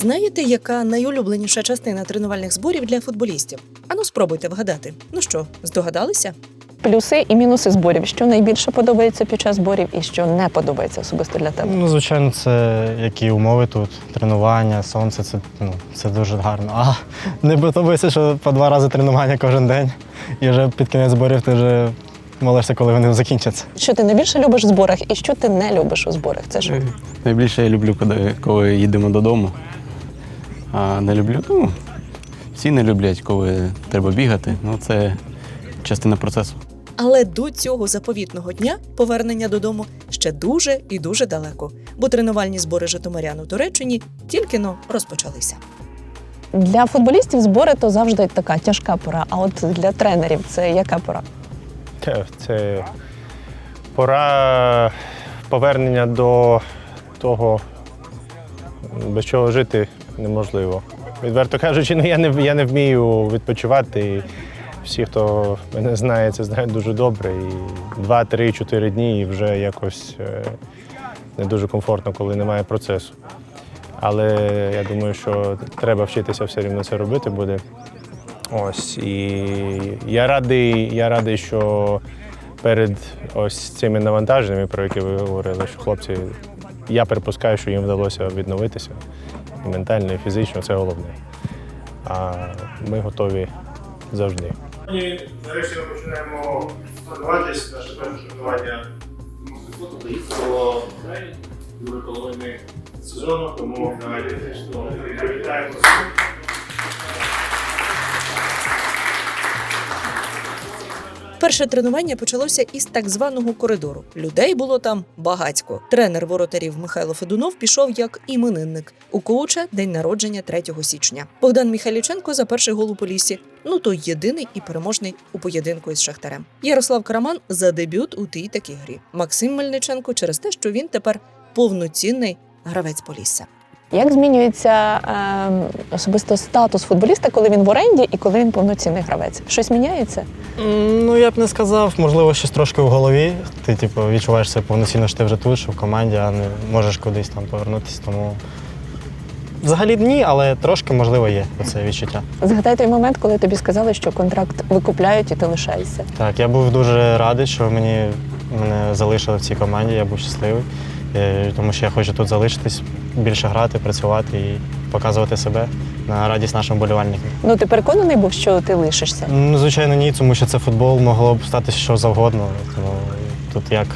знаєте, яка найулюбленіша частина тренувальних зборів для футболістів? Ану, спробуйте вгадати. Ну що, здогадалися? Плюси і мінуси зборів. Що найбільше подобається під час зборів і що не подобається особисто для тебе? Ну, звичайно, це які умови тут, тренування, сонце, це, ну, це дуже гарно. А не подобається, що по два рази тренування кожен день. І вже під кінець зборів ти вже молишся, коли вони закінчаться. Що ти найбільше любиш в зборах і що ти не любиш у зборах? Це ж Найбільше я люблю, коли, коли їдемо додому. А не люблю, ну, всі не люблять, коли треба бігати. Ну, це частина процесу. Але до цього заповітного дня повернення додому ще дуже і дуже далеко, бо тренувальні збори Житомирян у Туреччині тільки но розпочалися. для футболістів збори то завжди така тяжка пора. А от для тренерів це яка пора? Це, це пора повернення до того, без чого жити неможливо. Відверто кажучи, ну я не, я не вмію відпочивати. І всі, хто мене знає, це знають дуже добре. І два, три, чотири дні і вже якось е, не дуже комфортно, коли немає процесу. Але я думаю, що треба вчитися все рівно це робити буде. Ось і я радий, я радий, що перед ось цими навантаженнями, про які ви говорили, що хлопці, я припускаю, що їм вдалося відновитися ментально, і фізично це головне. А ми готові завжди. Сьогодні нарешті ми починаємо тренуватися. Наше перше тренування до другої половини сезону, тому давайте привітаємо. Перше тренування почалося із так званого коридору. Людей було там багатько. Тренер воротарів Михайло Федунов пішов як іменинник. У коуча день народження 3 січня. Богдан Міхайліченко за перший гол у Поліссі. Ну той єдиний і переможний у поєдинку із Шахтарем. Ярослав Караман за дебют у тій такій грі. Максим Мельниченко через те, що він тепер повноцінний гравець Полісся. Як змінюється е, особисто статус футболіста, коли він в оренді і коли він повноцінний гравець? Щось міняється? Ну, я б не сказав, можливо, щось трошки в голові. Ти типу, відчуваєш себе повноцінно, що ти вже тут, що в команді, а не можеш кудись там повернутися. Тому взагалі ні, але трошки, можливо, є оце відчуття. Згадай той момент, коли тобі сказали, що контракт викупляють і ти лишаєшся. Так, я був дуже радий, що мені мене залишили в цій команді, я був щасливий, тому що я хочу тут залишитись, більше грати, працювати і показувати себе на радість нашим болівальникам. Ну ти переконаний був, що ти лишишся? Ну, звичайно, ні, тому що це футбол, могло б статися що завгодно. Тому тут як,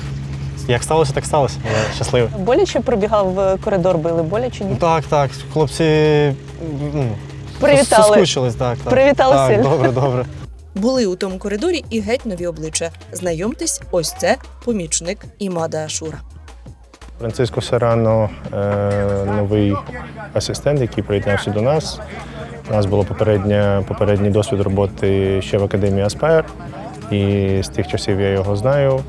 як сталося, так сталося. Я щасливий. Боляче пробігав в коридор, били боляче ні? Ну, Так, так, хлопці ну, Привітали. соскучились, так, так. Привітали так, сильно. Добре, добре. Були у тому коридорі і геть нові обличчя. Знайомтесь, ось це помічник Імада Ашура. Франциско Серано е, новий асистент, який приєднався до нас. У нас було попередній досвід роботи ще в академії Аспайр, і з тих часів я його знаю.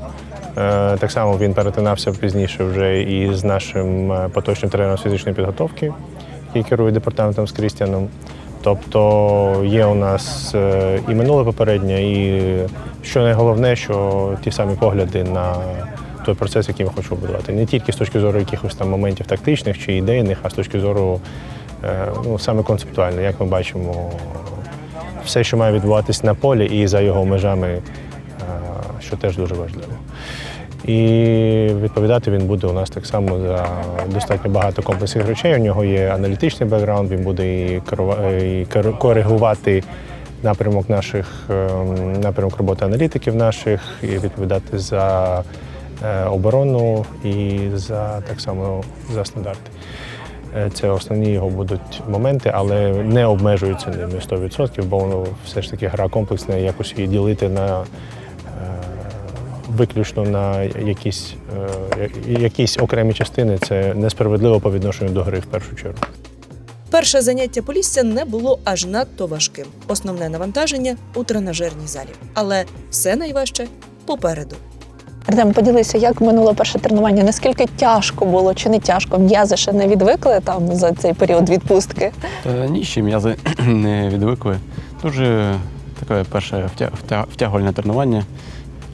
Е, так само він перетинався пізніше вже і з нашим е, поточним тренером фізичної підготовки, який керує департаментом з Крістіаном. Тобто є у нас і минуле попереднє, і що найголовне, що ті самі погляди на той процес, який ми хочемо будувати. Не тільки з точки зору якихось там моментів тактичних чи ідейних, а з точки зору е, ну, саме концептуально, як ми бачимо все, що має відбуватись на полі і за його межами, е, що теж дуже важливо. І відповідати він буде у нас так само за достатньо багато комплексних речей. У нього є аналітичний бекграунд, він буде і, кер- коригувати напрямок наших ем, напрямок роботи аналітиків наших, і відповідати за е, оборону і за так само за стандарти. Е, Це основні його будуть моменти, але не обмежуються ними 100%, бо воно все ж таки гра комплексна, якось її ділити на е, виключно на якісь, е, якісь окремі частини це несправедливо по відношенню до гри в першу чергу. Перше заняття Полісся не було аж надто важким. Основне навантаження у тренажерній залі. Але все найважче попереду. Артем, поділися, як минуло перше тренування? Наскільки тяжко було чи не тяжко? М'язи ще не відвикли там за цей період відпустки? Та ні, ще м'язи не відвикли. Дуже таке перше втя- втя- втягувальне тренування,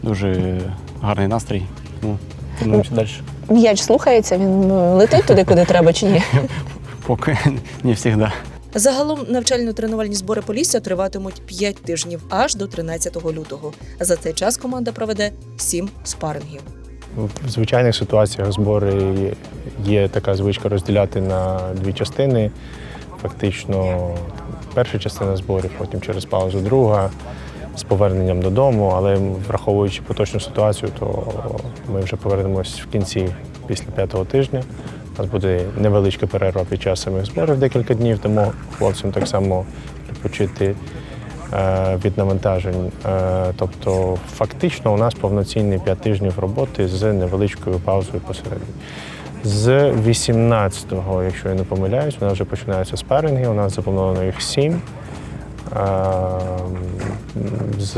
дуже гарний настрій. Тому тренуємося далі. М'яч слухається, він е, летить туди, куди треба, чи ні? поки не завжди. Загалом навчально-тренувальні збори Полісся триватимуть 5 тижнів аж до 13 лютого. За цей час команда проведе 7 спарингів. В звичайних ситуаціях збори є- така звичка розділяти на дві частини. Фактично, перша частина зборів, потім через паузу друга з поверненням додому. Але враховуючи поточну ситуацію, то ми вже повернемось в кінці після п'ятого тижня. У нас буде невеличка перерва під час самих зборів декілька днів, тому хлопцям так само відпочити е, від навантажень. Е, Тобто, фактично, у нас повноцінний 5 тижнів роботи з невеличкою паузою посередині. З 18-го, якщо я не помиляюсь, у нас вже починаються спаринги, у нас заплановано їх 7. З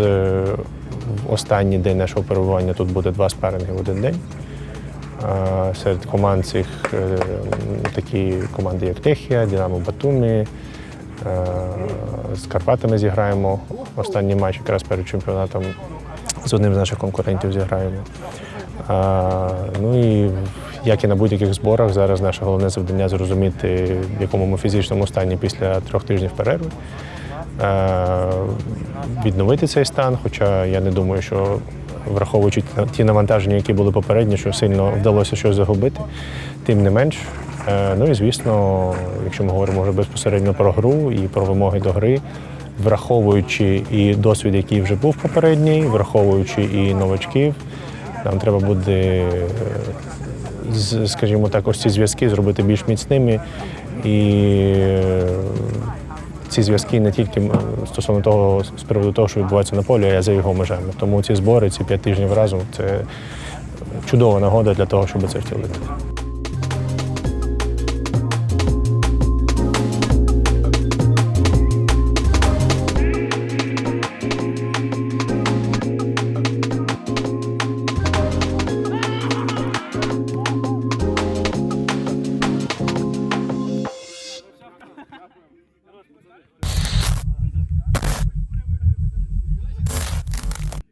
в останній день нашого перебування тут буде два спаринги в один день. Серед команд цих е, такі команди, як Техія, Динамо Батумі. Е, З Карпатами зіграємо. Останній матч якраз перед чемпіонатом з одним з наших конкурентів зіграємо. Ну і як і на будь-яких зборах, зараз наше головне завдання зрозуміти, в якому ми фізичному стані після трьох тижнів перерви. Е, відновити цей стан, хоча я не думаю, що враховуючи ті навантаження, які були попередні, що сильно вдалося щось загубити, тим не менш. Е, ну і звісно, якщо ми говоримо вже безпосередньо про гру і про вимоги до гри, враховуючи і досвід, який вже був попередній, враховуючи і новачків, нам треба буде, е, скажімо так, ось ці зв'язки зробити більш міцними. І е, ці зв'язки не тільки стосовно того, з приводу того, що відбувається на полі, а я за його межами. Тому ці збори, ці п'ять тижнів разом це чудова нагода для того, щоб це втілити.